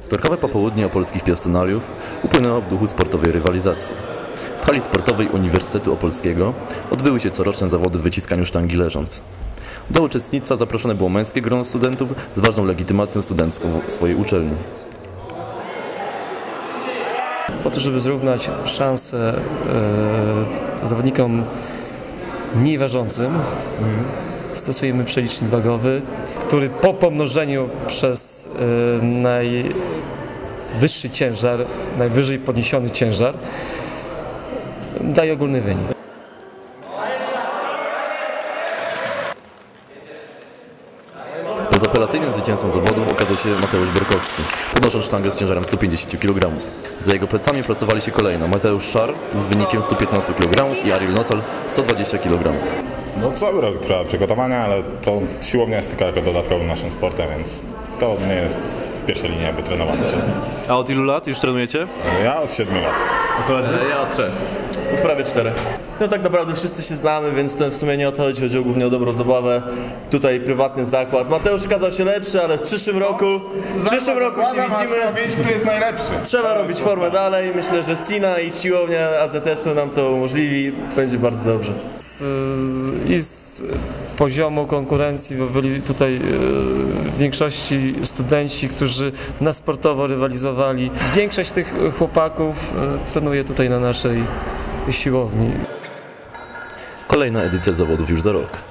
Wtorkowe popołudnie opolskich piastonaliów upłynęło w duchu sportowej rywalizacji. W hali sportowej Uniwersytetu Opolskiego odbyły się coroczne zawody w wyciskaniu sztangi leżąc. Do uczestnictwa zaproszone było męskie grono studentów z ważną legitymacją studencką swojej uczelni. Po to, żeby zrównać szanse e, zawodnikom mniej ważącym, stosujemy przelicznik wagowy, który po pomnożeniu przez e, najwyższy ciężar, najwyżej podniesiony ciężar, daje ogólny wynik. Bezapelacyjnym zwycięzcą zawodów okazał się Mateusz Borkowski, podnosząc sztangę z ciężarem 150 kg. Za jego plecami plasowali się kolejno Mateusz Szar z wynikiem 115 kg i Ariel Nosal 120 kg. No cały rok trwa przygotowania, ale to siłownia jest tylko jako dodatkowym naszym sportem, więc to nie jest w pierwszej linii jakby trenowane przez nas. A od ilu lat już trenujecie? Ja od 7 lat. Ja od trzech. Prawie czterech. No tak naprawdę wszyscy się znamy, więc to w sumie nie o to chodzi, chodzi głównie o dobrą zabawę. Tutaj prywatny zakład. Mateusz okazał się lepszy, ale w przyszłym roku, w przyszłym roku się widzimy. kto jest najlepszy. Trzeba robić formę dalej. Myślę, że Stina i siłownia AZS-u nam to umożliwi. Będzie bardzo dobrze. z, z, i z poziomu konkurencji, bo byli tutaj e, w większości studenci, którzy na sportowo rywalizowali. Większość tych chłopaków e, trenuje tutaj na naszej siłowni. Kolejna edycja zawodów już za rok.